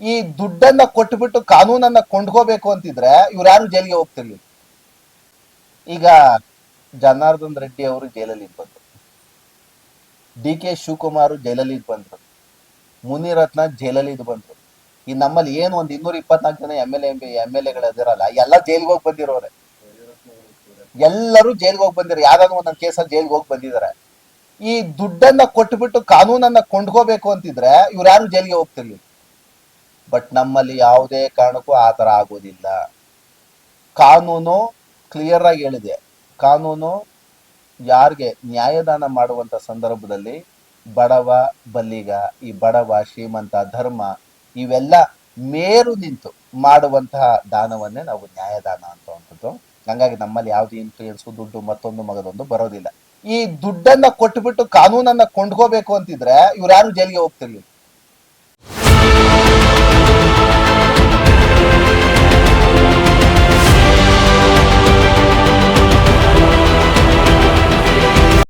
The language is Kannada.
ಈ ದುಡ್ಡನ್ನ ಕೊಟ್ಬಿಟ್ಟು ಕಾನೂನನ್ನ ಕೊಂಡ್ಕೋಬೇಕು ಅಂತಿದ್ರೆ ಇವ್ರು ಯಾರು ಜೈಲಿಗೆ ಹೋಗ್ತಿರ್ಲಿಲ್ಲ ಈಗ ಜನಾರ್ದನ್ ರೆಡ್ಡಿ ಅವರು ಜೈಲಲ್ಲಿ ಬಂದ್ರು ಡಿ ಕೆ ಶಿವಕುಮಾರ್ ಜೈಲಲ್ಲಿ ಬಂದ್ರು ಮುನಿರತ್ನ ಜೈಲಲ್ಲಿ ಬಂದ್ರು ಈ ನಮ್ಮಲ್ಲಿ ಏನು ಒಂದ್ ಇನ್ನೂರ ಇಪ್ಪತ್ನಾಲ್ಕು ಜನ M L A M L ಎಗಳು ಅದಿರಲ್ಲ ಎಲ್ಲ ಜೈಲಿಗೆ ಹೋಗಿ ಬಂದಿರೋರೆ. ಎಲ್ಲರೂ ಜೈಲಿಗೆ ಹೋಗಿ ಬಂದಿರೋ ಯಾರಾದ್ರೂ ಒಂದೊಂದು ಕೇಸಲ್ಲಿ ಜೈಲಿಗೆ ಹೋಗಿ ಬಂದಿದ್ದಾರೆ. ಈ ದುಡ್ಡನ್ನ ಕೊಟ್ಬಿಟ್ಟು ಕಾನೂನನ್ನ ಕೊಂಡ್ಕೋಬೇಕು ಅಂತಿದ್ರೆ ಇವ್ರು ಯಾರು ಜೈಲಿಗೆ ಹೋಗ್ತಿರ್ಲಿಲ್ಲ ಬಟ್ ನಮ್ಮಲ್ಲಿ ಯಾವುದೇ ಕಾರಣಕ್ಕೂ ಆ ಥರ ಆಗೋದಿಲ್ಲ. ಕಾನೂನು ಕ್ಲಿಯರ್ ಆಗಿ ಹೇಳಿದೆ. ಕಾನೂನು ಯಾರಿಗೆ ನ್ಯಾಯದಾನ ಮಾಡುವಂತ ಸಂದರ್ಭದಲ್ಲಿ ಬಡವ ಬಲ್ಲಿಗ ಈ ಬಡವ, ಶ್ರೀಮಂತ, ಧರ್ಮ ಇವೆಲ್ಲ ಮೇರು ನಿಂತು ಮಾಡುವಂತಹ ದಾನವನ್ನೇ ನಾವು ನ್ಯಾಯದಾನ ಅಂತವಂಥದ್ದು ಹಂಗಾಗಿ ನಮ್ಮಲ್ಲಿ ಯಾವುದೇ ಇನ್ಫ್ಲೂಯೆನ್ಸು ದುಡ್ಡು ಮತ್ತೊಂದು ಮಗದೊಂದು ಬರೋದಿಲ್ಲ. ಈ ದುಡ್ಡನ್ನ ಕೊಟ್ಟುಬಿಟ್ಟು ಕಾನೂನನ್ನ ಕೊಂಡ್ಕೋಬೇಕು ಅಂತಿದ್ರೆ ಇವ್ರು ಯಾರು ಜೈಲಿಗೆ ಹೋಗ್ತಿರ್ಲಿಲ್ಲ?